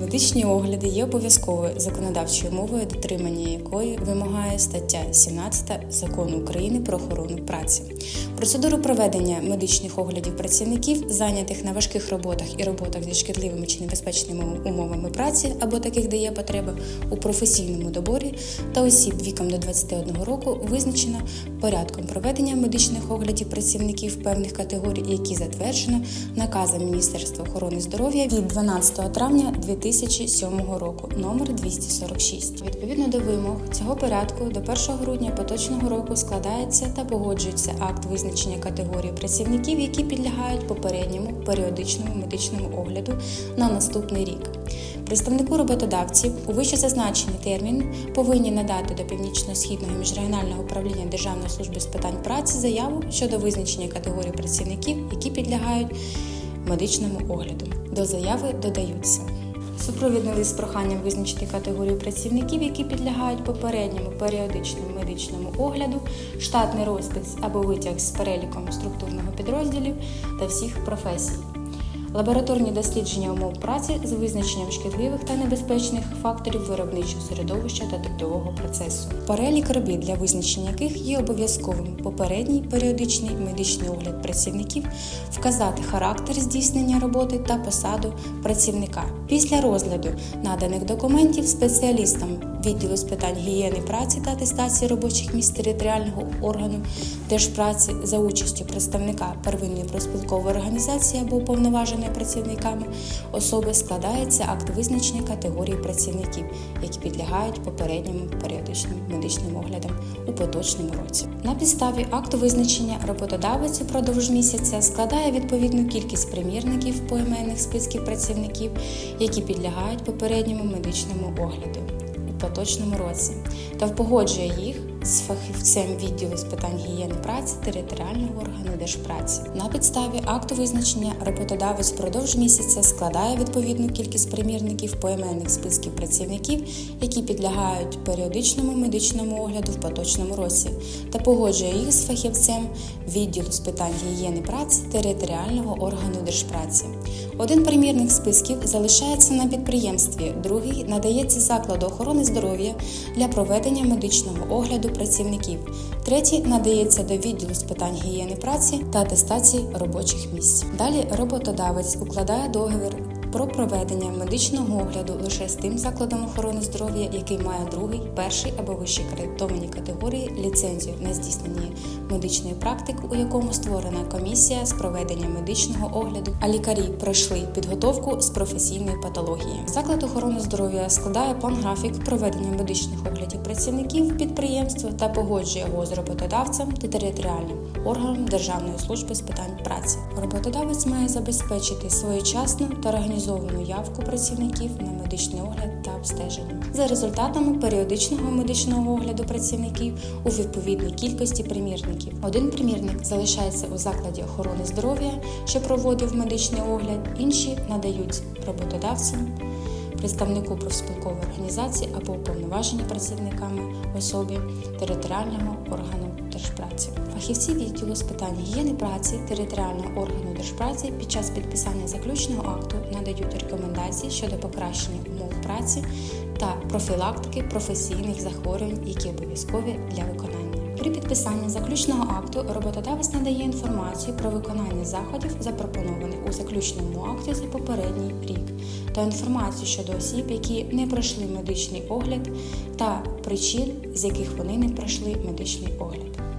Медичні огляди є обов'язковою законодавчою мовою, дотримання якої вимагає стаття 17 закону України про охорону праці. Процедуру проведення медичних оглядів працівників, зайнятих на важких роботах і роботах зі шкідливими чи небезпечними умовами праці або таких, де є потреба у професійному доборі та осіб віком до 21 року, визначено порядком проведення медичних оглядів працівників певних категорій, які затверджено наказом Міністерства охорони здоров'я від 12 травня 2007 року, номер 246. Відповідно до вимог цього порядку до 1 грудня поточного року складається та погоджується акт визначення категорії працівників, які підлягають попередньому періодичному медичному огляду на наступний рік. Представнику роботодавців у вищезазначений термін повинні надати до північно-східного міжрегіонального управління Державної служби з питань праці заяву щодо визначення категорії працівників, які підлягають медичному огляду. До заяви додаються. Супровідний з проханням визначити категорію працівників, які підлягають попередньому періодичному медичному огляду, штатний розпис або витяг з переліком структурного підрозділів та всіх професій. Лабораторні дослідження умов праці з визначенням шкідливих та небезпечних факторів виробничого середовища та трудового процесу. Перелік робіт, для визначення яких є обов'язковим попередній періодичний медичний огляд працівників, вказати характер здійснення роботи та посаду працівника. Після розгляду наданих документів спеціалістам відділу з питань гігієни праці та атестації робочих місць територіального органу Держпраці за участю представника первинної профспілкової організації або уповноваженої працівниками особи складається акт визначення категорії працівників, які підлягають попередньому періодичним медичним оглядам у поточному році. На підставі акту визначення роботодавець упродовж місяця складає відповідну кількість примірників поіменних списків працівників, які підлягають попередньому медичному огляду поточному році та впогоджує їх з фахівцем відділу з питань гігієни праці територіального органу Держпраці. На підставі акту визначення роботодавець впродовж місяця складає відповідну кількість примірників поіменних списків працівників, які підлягають періодичному медичному огляду в поточному році, та погоджує їх з фахівцем відділу з питань гігієни праці територіального органу Держпраці. Один примірник списків залишається на підприємстві, другий надається закладу охорони здоров'я для проведення медичного огляду працівників. Третій надається до відділу з питань гігієни праці та атестації робочих місць. Далі роботодавець укладає договір про проведення медичного огляду лише з тим закладом охорони здоров'я, який має другий, перший або вищий кредитовані категорії ліцензію на здійснення медичної практики, у якому створена комісія з проведення медичного огляду, а лікарі пройшли підготовку з професійної патології. Заклад охорони здоров'я складає план графік проведення медичних оглядів працівників підприємства та погоджує його з роботодавцем та територіальним органом Державної служби з питань праці. Роботодавець має забезпечити своєчасну та організовану явку працівників на медичний огляд та обстеження за результатами періодичного медичного огляду працівників у відповідній кількості примірників. Один примірник залишається у закладі охорони здоров'я, що проводив медичний огляд, інші надають роботодавцям представнику профспілкової організації або уповноважені працівниками особі територіального органу держпраці. Фахівці відділу з питань гігієни праці територіального органу держпраці під час підписання заключного акту надають рекомендації щодо покращення умов праці та профілактики професійних захворювань, які обов'язкові для виконання. При підписанні заключного акту роботодавець надає інформацію про виконання заходів, запропонованих у заключному акті за попередній рік, та інформацію щодо осіб, які не пройшли медичний огляд, та причин, з яких вони не пройшли медичний огляд.